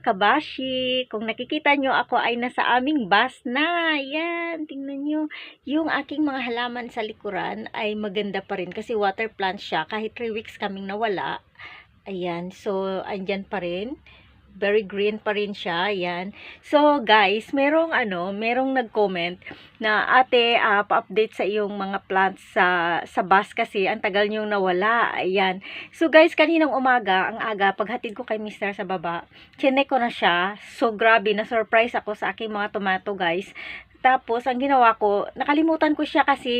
kabashi. Kung nakikita nyo, ako ay nasa aming bus na. Yan, tingnan nyo. Yung aking mga halaman sa likuran ay maganda pa rin kasi water plant siya. Kahit 3 weeks kaming nawala. Ayan, so andyan pa rin. Very green pa rin siya. Ayan. So, guys, merong ano, merong nag-comment na ate, ah, pa-update sa iyong mga plants sa, sa bus kasi ang tagal niyong nawala. Ayan. So, guys, kaninang umaga, ang aga, paghatid ko kay mister sa baba, chinek ko na siya. So, grabe, na-surprise ako sa aking mga tomato, guys. Tapos, ang ginawa ko, nakalimutan ko siya kasi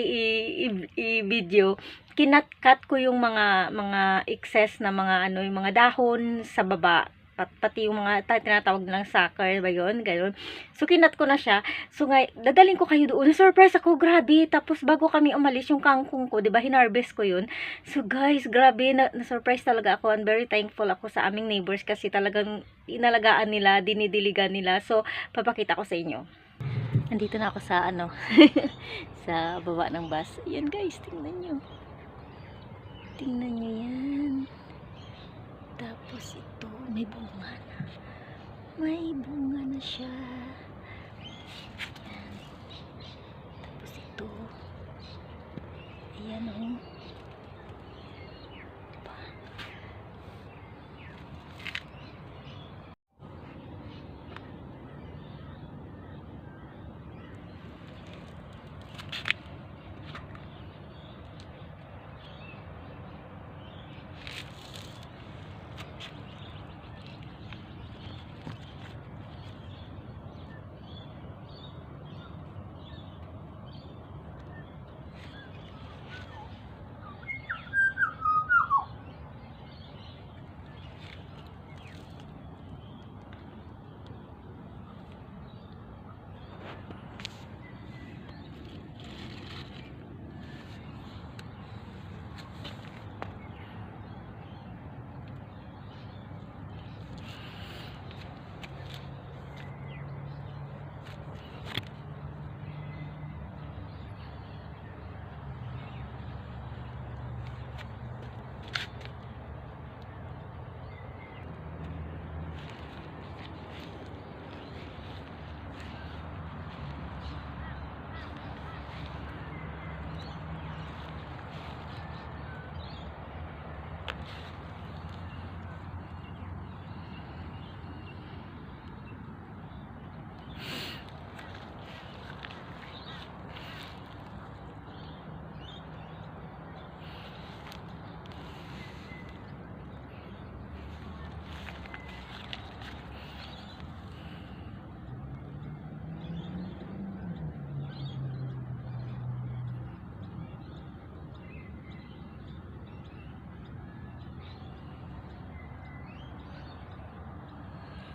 i-video. Kinat-cut ko yung mga mga excess na mga ano, yung mga dahon sa baba pat, pati yung mga ta- tinatawag nilang sucker ba yun, ganun. So, kinat ko na siya. So, ngay, dadaling ko kayo doon. Surprise ako, grabe. Tapos, bago kami umalis, yung kangkong ko, di ba, hinarvest ko yun. So, guys, grabe, na, na-surprise talaga ako. And very thankful ako sa aming neighbors kasi talagang inalagaan nila, dinidiligan nila. So, papakita ko sa inyo. Nandito na ako sa, ano, sa baba ng bus. Ayan, guys, tingnan nyo. Tingnan nyo yan. Tapos ito, may bunga na. May bunga na siya. Ayan. Tapos ito. Ayan o. Oh.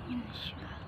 Siya.